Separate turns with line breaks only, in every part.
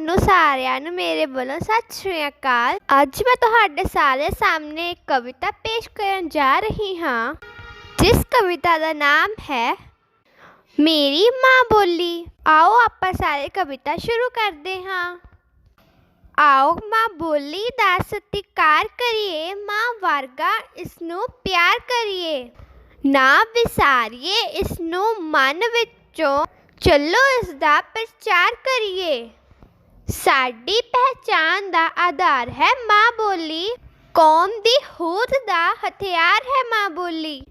ਤੁਹਾਨੂੰ ਸਾਰਿਆਂ ਨੂੰ ਮੇਰੇ ਵੱਲੋਂ ਸਤਿ ਸ਼੍ਰੀ ਅਕਾਲ। ਅੱਜ ਮੈਂ ਤੁਹਾਡੇ ਸਾਰੇ ਸਾਹਮਣੇ ਇੱਕ ਕਵਿਤਾ ਪੇਸ਼ ਕਰਨ ਜਾ ਰਹੀ ਹਾਂ, ਜਿਸ ਕਵਿਤਾ ਦਾ ਨਾਮ ਹੈ, ਮੇਰੀ ਮਾਂ ਬੋਲੀ। ਆਓ ਆਪਾਂ ਸਾਰੇ ਕਵਿਤਾ ਸ਼ੁਰੂ ਕਰਦੇ ਹਾਂ। ਆਓ, ਮਾਂ ਬੋਲੀ ਦਾ ਸਤਿਕਾਰ ਕਰੀਏ, ਮਾਂ ਵਰਗਾ ਇਸ ਨੂੰ ਪਿਆਰ ਕਰੀਏ। ਨਾ ਵਿਸਾਰੀਏ ਇਸ ਨੂੰ ਮਨ ਵਿੱਚੋਂ ਚੱਲੋ ਇਸ ਦਾ ਪ੍ਰਚਾਰ ਕਰੀਏ। ਸਾਡੀ ਪਹਿਚਾਣ ਦਾ ਆਧਾਰ ਹੈ ਮਾਂ ਬੋਲੀ। ਕੌਮ ਦੀ ਹੋਂਦ ਦਾ ਹਥਿਆਰ ਹੈ ਮਾਂ ਬੋਲੀ।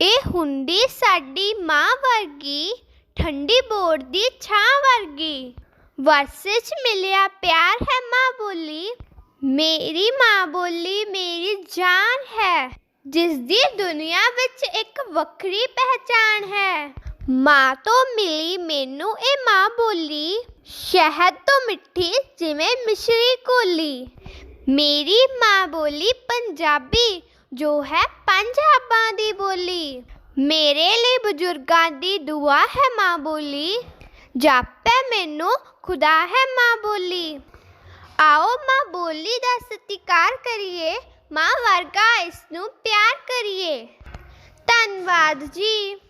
ਇਹ ਹੁੰਦੀ ਸਾਡੀ ਮਾਂ ਵਰਗੀ, ਠੰਡੀ ਬੋਰ ਦੀ ਛਾਂ ਵਰਗੀ। ਵਰਸੇ 'ਚ ਮਿਲਿਆ ਪਿਆਰ ਹੈ ਮਾਂ ਬੋਲੀ। ਮੇਰੀ ਮਾਂ ਬੋਲੀ ਮੇਰੀ ਜਾਨ ਹੈ ਜਿਸ ਦੀ ਦੁਨੀਆ ਵਿੱਚ ਇੱਕ ਵੱਖਰੀ ਪਹਿਚਾਣ ਹੈ। ਮਾਂ ਤੋਂ ਮਿਲੀ ਮੈਨੂੰ ਇਹ ਮਾਂ ਬੋਲੀ, ਸ਼ਹਿਦ ਤੋਂ ਮਿੱਠੀ ਜਿਵੇਂ ਮਿਸ਼ਰੀ ਕੋਲੀ। ਮੇਰੀ ਮਾਂ ਬੋਲੀ ਪੰਜਾਬੀ, ਜੋ ਹੈ ਪੰਜਾਬਾਂ ਦੀ ਬੋਲੀ। ਮੇਰੇ ਲਈ ਬਜ਼ੁਰਗਾਂ ਦੀ ਦੁਆ ਹੈ ਮਾਂ ਬੋਲੀ, ਜਾਪੈ ਮੈਨੂੰ, ਖੁਦਾ ਹੈ ਮਾਂ ਬੋਲੀ। ਆਓ ਮਾਂ ਬੋਲੀ ਦਾ ਸਤਿਕਾਰ ਕਰੀਏ, ਮਾਂ ਵਰਗਾ ਇਸ ਨੂੰ ਪਿਆਰ ਕਰੀਏ। ਧੰਨਵਾਦ ਜੀ।